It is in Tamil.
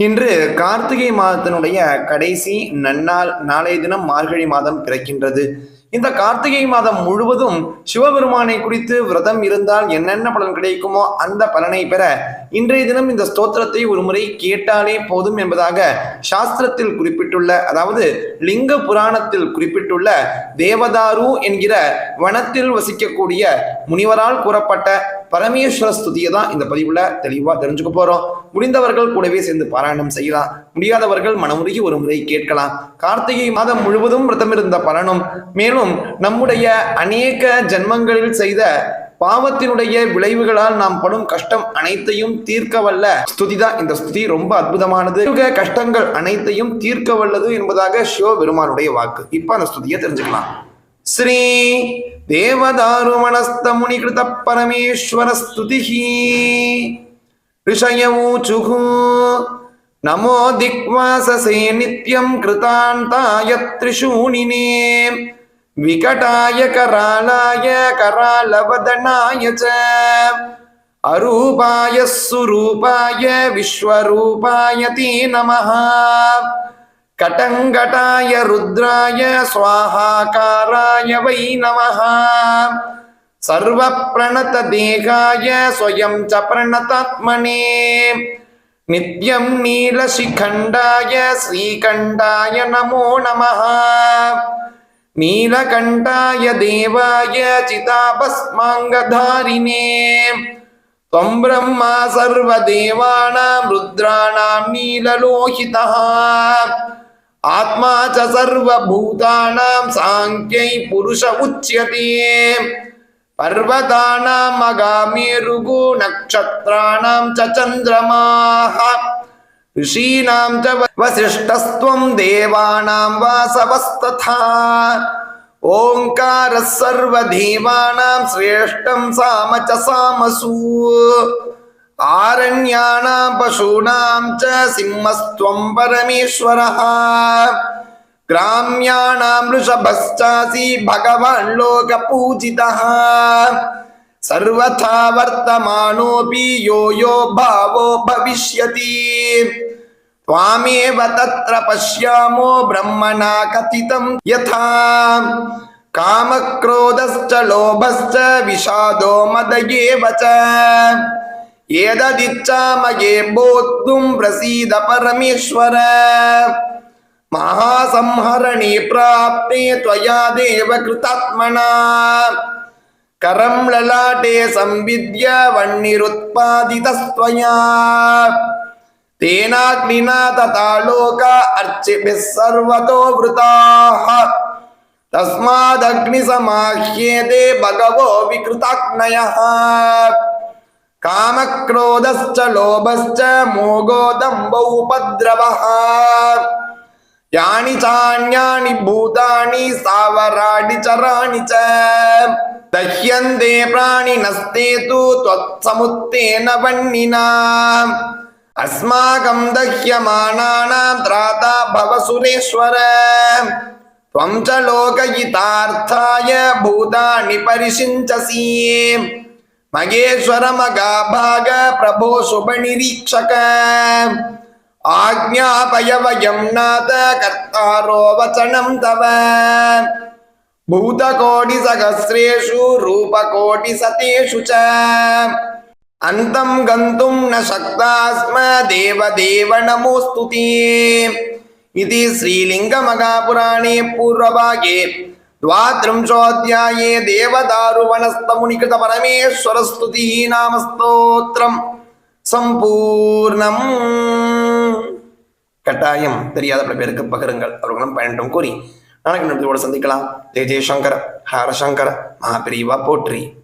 இன்று கார்த்திகை மாதத்தினுடைய கடைசி நன்னாள் நாளைய தினம் மார்கழி மாதம் பிறக்கின்றது. இந்த கார்த்திகை மாதம் முழுவதும் சிவபெருமானை குறித்து விரதம் இருந்தால் என்னென்ன பலன் கிடைக்குமோ அந்த பலனை பெற இன்றைய தினம் இந்த ஸ்தோத்திரத்தை ஒரு முறை கேட்டாலே போதும் என்பதாக சாஸ்திரத்தில் குறிப்பிட்டுள்ள அதாவது லிங்க புராணத்தில் குறிப்பிட்டுள்ள தேவதாரு என்கிற வனத்தில் வசிக்கக்கூடிய முனிவரால் கூறப்பட்ட பரமேஸ்வர ஸ்துதியை தான் இந்த பதிவுல தெளிவா தெரிஞ்சுக்க போறோம். முடிந்தவர்கள் கூடவே சேர்ந்து பாராயணம் செய்யலாம். முடியாதவர்கள் மனமுருகி ஒரு முறை கேட்கலாம். கார்த்திகை மாதம் முழுவதும் விரதமிருந்த பலனும் மேலும் நம்முடைய அநேக ஜென்மங்களில் செய்த பாவத்தினுடைய விளைவுகளால் நாம் படும் கஷ்டம் அனைத்தையும் தீர்க்க வல்ல ஸ்துதி தான் இந்த ஸ்துதி. ரொம்ப அற்புதமானது. கஷ்டங்கள் அனைத்தையும் தீர்க்க வல்லது என்பதாக சிவ பெருமானுடைய வாக்கு. இப்ப அந்த ஸ்துதியை தெரிஞ்சுக்கலாம். శ్రీ దేవదారుమణస్తమునికృత పరమేశ్వర స్థుతి ఋషయవూచు నమో దిక్వాససే నిత్యం కృతాంతాయ త్రిశూని వికటాయ కరాళాయ కరాళవదనాయ చ. అరూపాయ సురూపాయ విశ్వరూపాయ తే నమః. ते नमः कटङ्कटाय रुद्राय स्वाहाकाराय वै नमः सर्वप्रणतदेहाय स्वयं च प्रणतात्मने नित्यं नीलशिखण्डाय श्रीकण्ठाय नमो नमः नीलकण्ठाय देवाय चिताभस्माङ्गधारिणे त्वं ब्रह्मा सर्वदेवानां रुद्राणां नीललोहितः आत्मा च सर्वभूतानां साङ्ख्यै पुरुष उच्यते पर्वतानां मगामेरुगो नक्षत्राणां च चन्द्रमाः ऋषीणां च वसिष्ठस्त्वं देवानां वासवस्तथा ओङ्कारः सर्वदेवानां श्रेष्ठं साम च सामसु आरण्याणां पशूनां च सिंहस्त्वं परमेश्वरः ग्राम्याणां वृषभश्चासि भगवान् लोकपूजितः सर्वथा वर्तमानोऽपि यो यो भावो भविष्यति त्वामेव तत्र पश्यामो ब्रह्मणा कथितं यथा कामक्रोधश्च लोभश्च विषादो मद एव च एतदिच्छामये बोद्धुं प्रसीद परमेश्वर महासंहरणे प्राप्ते त्वया देव कृतात्मना करं ललाटे संविद्य वह्निरुत्पादितस्त्वया तेनाग्निना तथा लोका अर्चिभिः सर्वतो वृताः तस्मादग्निसमाह्येते भगवो विकृताग्नयः कामक्रोधश्च लोभश्च मोगो दम्भोपद्रवः यानि चान्यानि भूतानि स्थावराणि चराणि च दह्यन्ते प्राणिनस्ते तु त्वत्समुत्तेन वह्निना अस्माकं दह्यमानानां त्राता भव सुरेश्वर त्वं च लोकयितार्थाय भूतानि परिषिञ्चसि मगेश्वर मगाभाग प्रभो शुभनिरीक्षक आज्ञापय वयं नाथ कर्तारो वचनं तव भूतकोटिसहस्रेषु रूपकोटिशतेषु च अन्तं गन्तुं न शक्तास्म देवदेव नमोऽस्तु ते इति श्रीलिङ्गमहापुराणे पूर्वभागे द्वात्रिंशोऽध्याये देवदारुवनस्तमुनिकृतपरमेश्वरस्तुतिः नाम स्तोत्रम् சம்பூர்ணம் கட்டாயம் தெரியாத பல பேருக்கு பகிருங்கள். அவர்களும் பயன்றும் கூறி நாளைக்கு நன்றி சந்திக்கலாம். ஜெய ஜெயசங்கர ஹரசங்கர மகாபிரிவா போற்றி.